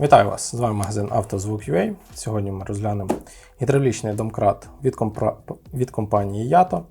Вітаю вас! З вами магазин «Автозвук.UA». Сьогодні ми розглянемо гідравлічний домкрат від, компра... від компанії Yato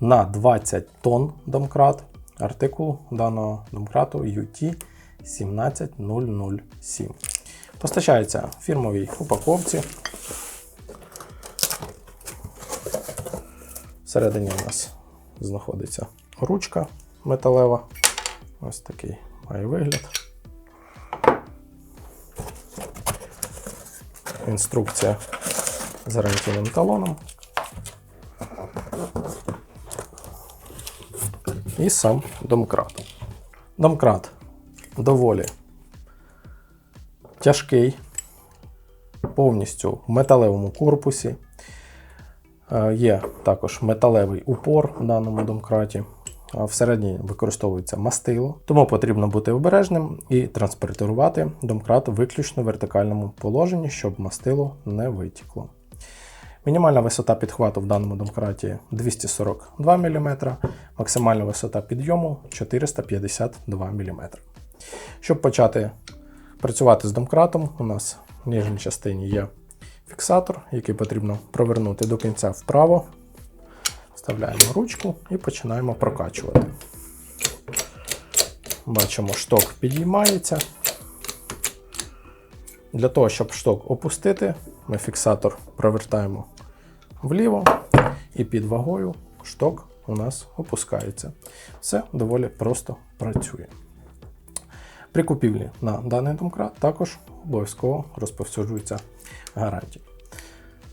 на 20 тонн домкрат. Артикул даного домкрату UT 17007. Постачається в фірмовій упаковці. Всередині у нас знаходиться ручка металева. Ось такий має вигляд. Інструкція з гарантійним талоном. І сам домкрат. Домкрат доволі тяжкий, повністю в металевому корпусі. Е, Є також металевий упор в даному домкраті. Всередині використовується мастило, тому потрібно бути обережним і транспортувати домкрат виключно в вертикальному положенні, щоб мастило не витікло. Мінімальна висота підхвату в даному домкраті 242 мм, максимальна висота підйому 452 мм. Щоб почати працювати з домкратом, у нас в нижній частині є фіксатор, який потрібно провернути до кінця вправо. Вставляємо ручку і починаємо прокачувати. Бачимо, шток підіймається. Для того, щоб шток опустити, ми фіксатор провертаємо вліво і під вагою шток у нас опускається. Все доволі просто працює. При купівлі на даний домкрат також обов'язково розповсюджується гарантія.